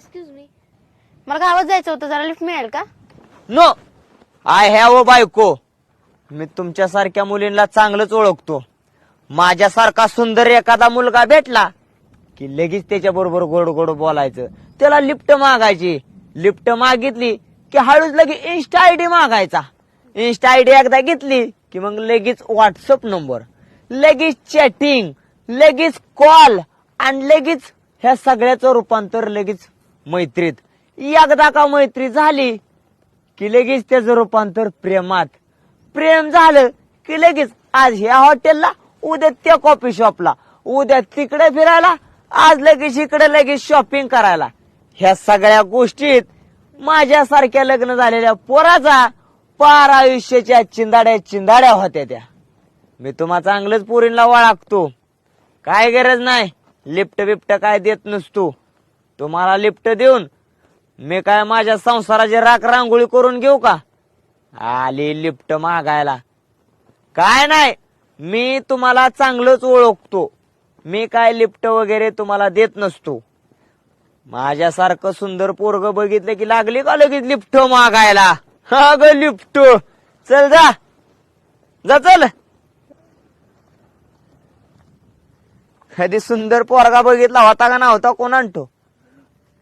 Excuse me मला गावात जायचं होतं जरा लिफ्ट मिळेल का? नो! आय हॅव अ बायको. मी तुमच्यासारख्या मुलींना चांगलंच ओळखतो. माझ्यासारखा सुंदर एखादा मुलगा भेटला की लगेच त्याच्या बरोबर गोड गोड बोलायचं. त्याला लिफ्ट मागायची. लिफ्ट मागितली की हळूच लगे इन्स्टा आयडी मागायचा. इन्स्टा आयडी एकदा घेतली की मग लगेच व्हॉट्सअप नंबर लगेच चॅटिंग लगेच कॉल आणि लगेच ह्या सगळ्याचं रूपांतर लगेच मैत्रीत. एकदा का मैत्री झाली की लगेच त्याचं रूपांतर प्रेमात. प्रेम झालं की लगेच आज ह्या हॉटेलला उद्या त्या कॉफी शॉपला उद्या तिकडे फिरायला आज लगेच इकडे लगेच शॉपिंग करायला. ह्या सगळ्या गोष्टीत माझ्यासारख्या लग्न झालेल्या पोराचा पार आयुष्याच्या चिंदाड्या चिंदाड्या होत्या त्या. मी तुम्हा चांगलंच पोरींना वळखतो काय गरज नाही. लिफ्ट बिफ्ट काय देत नसतो. तुम्हाला लिफ्ट देऊन मी काय माझ्या संसाराची राख रांगोळी करून घेऊ का? आली लिफ्ट मागायला. काय नाही मी तुम्हाला चांगलंच ओळखतो. मी काय लिफ्ट वगैरे तुम्हाला देत नसतो. माझ्यासारखं सुंदर पोरग बघितलं की लागली का लगेच लिफ्ट मागायला? हा ग लिफ्ट. चल जा. जा चल. कधी सुंदर पोरगा बघितला होता का नव्हता कोण आणतो?